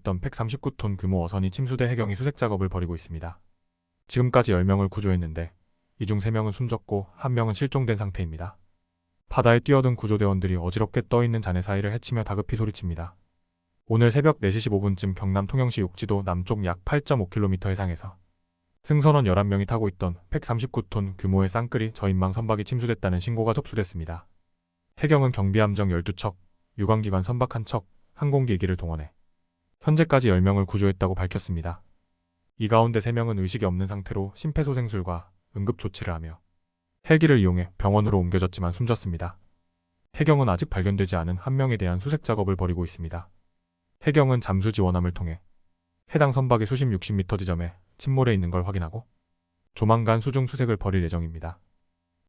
있던 139톤 규모 어선이 침수돼 해경이 수색 작업을 벌이고 있습니다. 지금까지 10명을 구조했는데 이 중 3명은 숨졌고 1명은 실종된 상태입니다. 바다에 뛰어든 구조대원들이 어지럽게 떠있는 잔해 사이를 헤치며 다급히 소리칩니다. 오늘 새벽 4시 15분쯤 경남 통영시 욕지도 남쪽 약 8.5km 해상에서 승선원 11명이 타고 있던 139톤 규모의 쌍끌이 저인망 선박이 침수됐다는 신고가 접수됐습니다. 해경은 경비함정 12척, 유관기관 선박 1척, 항공기기를 동원해 현재까지 10명을 구조했다고 밝혔습니다. 이 가운데 3명은 의식이 없는 상태로 심폐소생술과 응급조치를 하며 헬기를 이용해 병원으로 옮겨졌지만 숨졌습니다. 해경은 아직 발견되지 않은 한 명에 대한 수색 작업을 벌이고 있습니다. 해경은 잠수 지원함을 통해 해당 선박의 수심 60m 지점에 침몰해 있는 걸 확인하고 조만간 수중 수색을 벌일 예정입니다.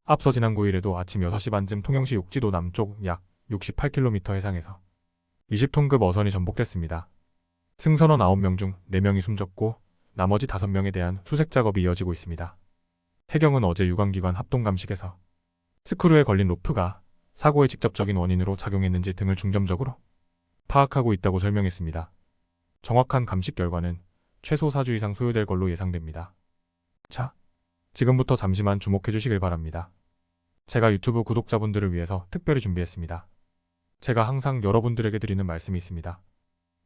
앞서 지난 9일에도 아침 6시 반쯤 통영시 욕지도 남쪽 약 68km 해상에서 20톤급 어선이 전복됐습니다. 승선원 9명 중 4명이 숨졌고 나머지 5명에 대한 수색 작업이 이어지고 있습니다. 해경은 어제 유관기관 합동감식에서 스크루에 걸린 로프가 사고의 직접적인 원인으로 작용했는지 등을 중점적으로 파악하고 있다고 설명했습니다. 정확한 감식 결과는 최소 4주 이상 소요될 걸로 예상됩니다. 자, 지금부터 잠시만 주목해 주시길 바랍니다. 제가 유튜브 구독자분들을 위해서 특별히 준비했습니다. 제가 항상 여러분들에게 드리는 말씀이 있습니다.